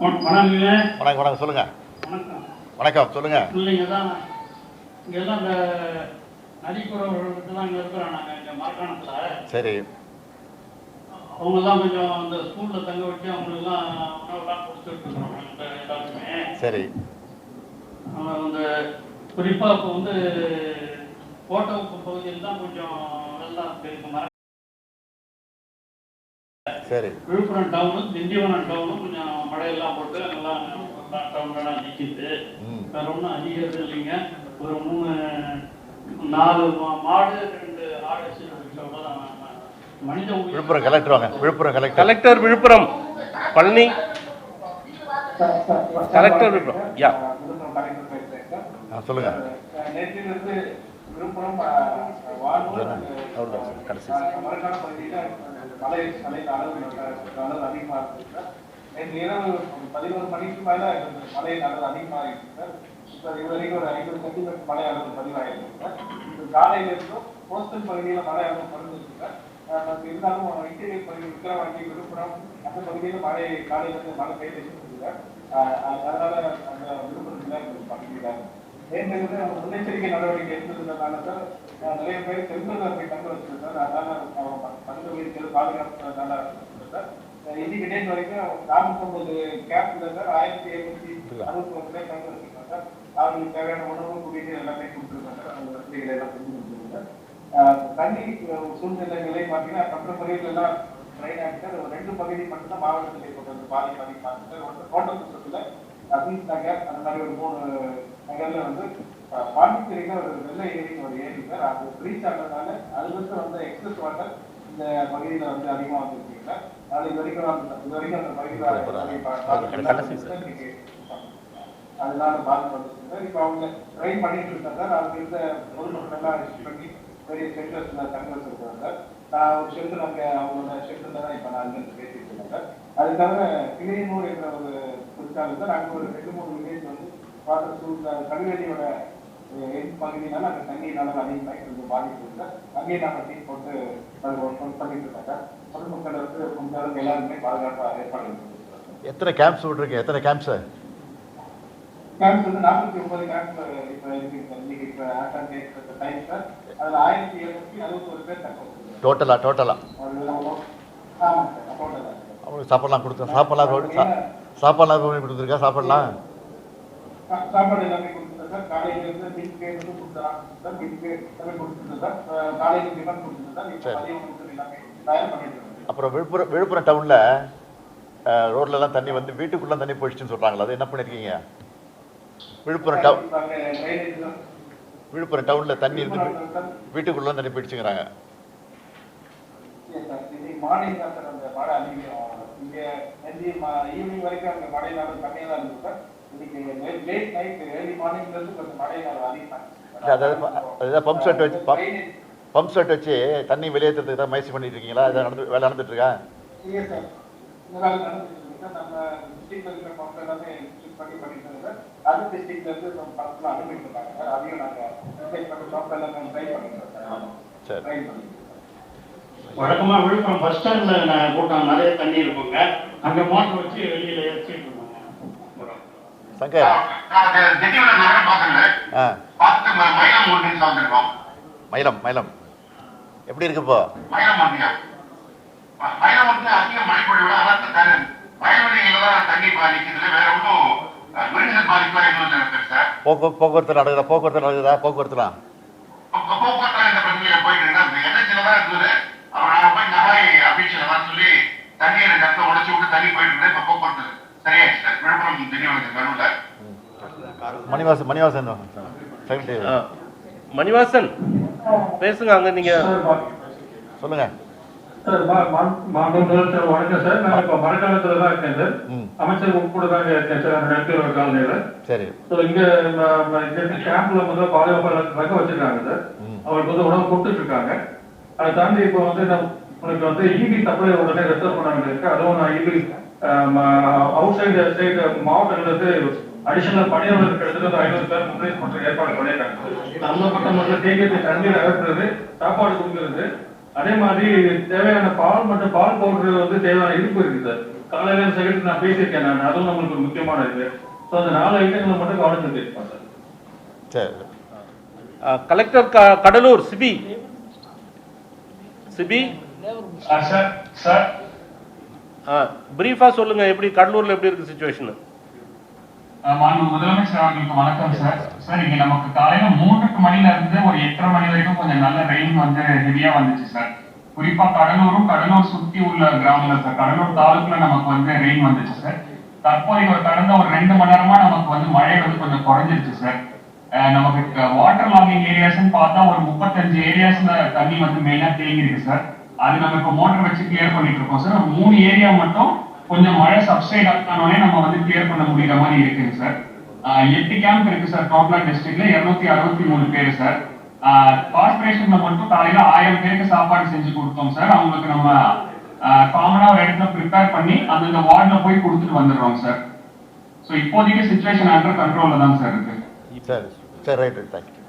வணக்கம் வணக்கம் சொல்லுங்க. வணக்கம். சொல்லுங்க. இல்லைங்க தான் இங்கே தான் இந்த நதிப்புறவர்களுக்கு தான் இங்கே இருக்கிறோம் நாங்கள் இங்கே மரக்காணத்தில் சரி. அவங்கெல்லாம் கொஞ்சம் அந்த ஸ்கூலில் தங்க வச்சு அவங்களுக்குலாம் உணவுலாம் கொடுத்துட்டு இருக்கிறோம் எல்லாருமே. சரி. அவங்க வந்து குறிப்பாக இப்போ வந்து கோட்டவுக்கு பகுதியில் தான் கொஞ்சம் சரி. விழுப்புரம் டவுனு திண்டிவனம் டவுனும் கொஞ்சம் மழையெல்லாம் போட்டு எல்லாம் டவுன்லாம் நிற்கிது வேற ஒன்றும் அதிகம் இல்லைங்க. ஒரு மூணு நாலு மாடு ரெண்டு ஆடு மனித உயிர் விழுப்புரம் கலெக்டர் வாங்க. Villupuram collector collector Villupuram. Palani. Collector Villupuram. யா. சொல்லுங்க. நேற்றிலிருந்து விழுப்புரம் கடைசி. அஹ், மரக்காண பகுதியில் அளவு அளவு அதிகமாக இருக்கு சார். நேற்று இரவு பதினோரு மணிக்கு மேலே மழையின் அளவு அதிகமாக இருக்கு சார். இப்போ இது வரைக்கும் ஒரு ஐம்பது சென்டிமீட்டர் மழை அளவு பதிவாயிருக்கு சார். இப்போ காலையில இருந்தும் கோஸ்டல் பகுதியில் மழை அளவு குறைஞ்சிருக்கு சார் அஹ், இருந்தாலும் இன்டீரியர் பகுதி விக்கிரவாண்டி விழுப்புரம் அந்த பகுதியில் மழை காலையில இருந்து மழை பெய்து சார். அதனால அந்த விழுப்புரம் பகுதியில் நேற்று வந்து முன்னெச்சரிக்கை நடவடிக்கை எடுத்ததுனால சார் நிறைய பேர் செல்வதற்கு தங்க வச்சிருக்காரு அதனால அவங்க தங்க வீடுகள் பாதுகாப்பு நல்லா இருக்கும் சார் அஹ், இன்னைக்கு வரைக்கும் நானூத்தொன்பது கேம்ப்ல சார் ஆயிரத்தி எழுநூத்தி அறுபத்தி ஒரு தங்க வச்சிருக்காங்க சார் அவங்களுக்கு தேவையான உணவு குடிநீர் எல்லாமே கொடுத்துருக்காங்க சார் அவங்க வசதிகளை எல்லாம் செஞ்சு கொடுத்துருக்காங்க தண்ணி சூழ்நிலைகளை பார்த்தீங்கன்னா கட்டப்பகுதியில் எல்லாம் ட்ரெயின் ஆகிட்டு ஒரு ரெண்டு பகுதி மட்டும்தான் மாவட்டத்தில் ஏற்பட்டது வந்து பாதி பாதி சார் ஒன்று கோட்டக்குற்றத்தில் அசீஸ் நகர் அந்த மாதிரி ஒரு மூணு நகர்ல வந்து பாண்டிச்சேரியில ஒரு வெள்ளை ஏரின்னு ஒரு ஏரி சார் அது ப்ரீச் ஆனதுனால அதுல இருந்து வந்த எக்ஸஸ் வாட்டர் இந்த பகுதியில வந்து அதிகமா வந்துருக்கீங்க அது இது வரைக்கும் அந்த- இது வரைக்கும் அந்த பகுதியில் அதனால பாதிப்பு சார் இப்போ அவங்க ட்ரைன் பண்ணிட்டு இருக்காங்க. சார் அதுக்கு இருந்த எல்லாம் ரிசீவ் பண்ணி பெரிய சென்டர்ஸ்ல தங்க வச்சிருக்காங்க. சார் நான் ஒரு ஷெல்டர் அங்க அவங்களோட ஷெல்டர்ல தான் இப்போ நான் இருந்து பேசிட்டு இருக்கேன். சார் அது தவிர கிளியனூர் என்ற ஒரு இருக்காங்க சார் அங்க ஒரு ரெண்டு மூணு வில்லேஜ் சூழ்நிலை கல்வெளியோட எண் பகுதியினால அங்க தண்ணீர் அளவு அதிகமாகி கொஞ்சம் பாதிப்பு இருக்கு அங்கேயே நாங்கள் டீம் போட்டு பண்ணிட்டு பொதுமக்கள் வந்து அளவுக்கு எல்லாருமே பாதுகாப்பாக ஏற்பாடு எத்தனை கேம்ப்ஸ் விட்ருக்கீங்க எத்தனை கேம்ப்ஸ் கேம்ப்ஸ் வந்து நாற்பத்தி ஒன்பது கேம்ப் இப்போ இருக்கு இன்னைக்கு இப்போ ஆக்ஷன் டேட் டைம் சார் அதில் ஆயிரத்தி எழுநூத்தி பேர் தக்க டோட்டலா டோட்டலா அவங்களுக்கு சாப்பாடுலாம் கொடுத்து சாப்பாடுலாம் சாப்பாடுலாம் கொடுத்துருக்கா? சாப்பாடுலாம்? சாப்பாடு எல்லாமே கொடுத்துருந்தேன் சார். காலையில இருந்து மில்க் வந்து கொடுத்துறாங்க சார். மில்க் எல்லாமே கொடுத்துருந்தேன் சார். காலையில டிஃபன் கொடுத்துருந்தேன் சார். இப்போ சரி. மதியம் கொடுத்து எல்லாமே தயார் பண்ணிட்டு அப்புறம் விழுப்புரம் விழுப்புரம் டவுனில் ரோட்லலாம் தண்ணி வந்து வீட்டுக்குள்ளே தண்ணி போயிடுச்சுன்னு சொல்கிறாங்களா அது என்ன பண்ணியிருக்கீங்க விழுப்புரம் டவுன் விழுப்புரம் டவுனில் தண்ணி இருந்து வீட்டுக்குள்ளே தண்ணி போயிடுச்சுங்கிறாங்க. மார்னிங் தான் சார் அந்த மழை அதிகம் இங்க நேற்று ஈவினிங் வரைக்கும் அங்க மழை நாள் கம்மியாக தான் இருந்தது சார். அதாவது அதுதான் பம்ப் செட் வச்சு பம்ப் பம்ப் செட் வச்சு தண்ணி வெளியேற்றுறதுக்கு தான் முயற்சி பண்ணிட்டு இருக்கீங்களா நடந்து வேலை நடந்துட்டு இருக்கா சார் இந்த வேலை நடந்துட்டு இருக்கு சார் நம்ம டிஸ்ட்ரிக்ட்ல இருக்கிற பம்ப் எல்லாமே செக் பண்ணி பண்ணிட்டு இருக்கோம் சார் அதர் டிஸ்ட்ரிக்ட்ல இருந்து நம்ம பம்ப்லாம் அனுப்பிட்டு இருக்காங்க சார் அதையும் நாங்க ரிசைட் பண்ணி பம்ப் எல்லாமே ட்ரை பண்ணிக்கிறோம் சார். சரி ட்ரை பண்ணிக்கிறோம் வழக்கமா விழுப்புரம் பஸ் ஸ்டாண்ட்ல நான் கூட்டம் நிறைய தண்ணி இருக்குங்க. அங்க மோட்டர் வச்சு வெளியில ஏற்றிட்டு சங்கர். ஆ. மயிலம் மயிலம். எப்படி இருக்கு இப்போ? போக்குவரத்து நடக்குதா? போக்குவரத்து நடக்குதா? போக்குவரத்துலாம் போக்குவரத்து மணிவாசன் மணிவாசன். மணிவாசன். பேசுங்க அங்க நீங்க. சொல்லுங்க. வணக்கம் சார். நான் இப்ப மழைக்காலத்துல தான் இருக்கேன் சார். அமைச்சர் கூட தான் இருக்கேன் சார். நெற்கூர் காலனியில. சரி. ஸோ இங்க கேம்ப்ல வந்து பாதுகாப்பாளர் வச்சிருக்காங்க சார். அவருக்கு வந்து உணவு கொடுத்துட்டு இருக்காங்க அதை தாண்டி இப்போ வந்து உனக்கு வந்து இபி சப்ளை உடனே ரெஸ்டர் பண்ண வேண்டியிருக்கு அதுவும் நான் இபி அவுட் சைடு ஸ்டேட் மாவட்டங்கள்ல இருந்து அடிஷனல் பணியாளர்கள் கிட்டத்தட்ட ஒரு ஐநூறு பேர் முன்னேறி பண்ற ஏற்பாடு பண்ணியிருக்காங்க. தள்ளப்பட்ட மட்டும் தேங்கியத்தை தண்ணீர் அகற்றுறது சாப்பாடு கொடுக்கறது. அதே மாதிரி தேவையான பால் மற்றும் பால் பவுடர் வந்து தேவையான இருப்பு இருக்கு சார். காலையில செக்ரட்டரி நான் பேசியிருக்கேன் நான். அதுவும் நம்மளுக்கு ஒரு முக்கியமான இது. ஸோ அந்த நாலு ஐட்டங்களை மட்டும் கவனத்தில் கேட்பேன் சார். சரி. கலெக்டர் க- Cuddalore CP. CP. Sir sir. பிரீஃபா சொல்லுங்க எப்படி கடலூர்ல எப்படி இருக்கு சுச்சுவேஷன் மாண்பு முதலமைச்சர் அவர்களுக்கு வணக்கம் சார் சார் இங்க நமக்கு காலையில மூன்று மணில இருந்து ஒரு எட்டரை மணி வரைக்கும் கொஞ்சம் நல்ல ரெயின் வந்து ஹெவியா வந்துச்சு சார் குறிப்பா கடலூரும் கடலூர் சுத்தி உள்ள கிராமங்கள் சார் கடலூர் தாலுக்குல நமக்கு வந்து ரெயின் வந்துச்சு சார் தற்போதைய ஒரு கடந்த ஒரு ரெண்டு மணி நேரமா நமக்கு வந்து மழை வந்து கொஞ்சம் குறைஞ்சிருச்சு சார் நமக்கு வாட்டர் லாகிங் ஏரியாஸ்ன்னு பார்த்தா ஒரு முப்பத்தஞ்சு ஏரியாஸ்ல தண்ணி வந்து மெயினா தேங்கி இருக்கு சார் அது நம்ம இப்போ மோட்டர் வச்சு கிளியர் பண்ணிட்டு இருக்கோம் சார் மூணு ஏரியா மட்டும் கொஞ்சம் மழை சப்சைட் ஆனோடனே நம்ம வந்து கிளியர் பண்ண முடியற மாதிரி இருக்குங்க சார் எட்டு கேம்ப் இருக்கு சார் டோட்டலா டிஸ்ட்ரிக்ட்ல இருநூத்தி அறுபத்தி மூணு பேர் சார் கார்பரேஷன்ல மட்டும் காலையில ஆயிரம் பேருக்கு சாப்பாடு செஞ்சு கொடுத்தோம் சார் அவங்களுக்கு நம்ம காமனா ஒரு இடத்துல ப்ரிப்பேர் பண்ணி அந்தந்த வார்டில் போய் கொடுத்துட்டு வந்துடுறோம் சார் ஸோ இப்போதைக்கு சுச்சுவேஷன் அண்டர் கண்ட்ரோலில் தான் சார் இருக்கு. Sir sir right right thank you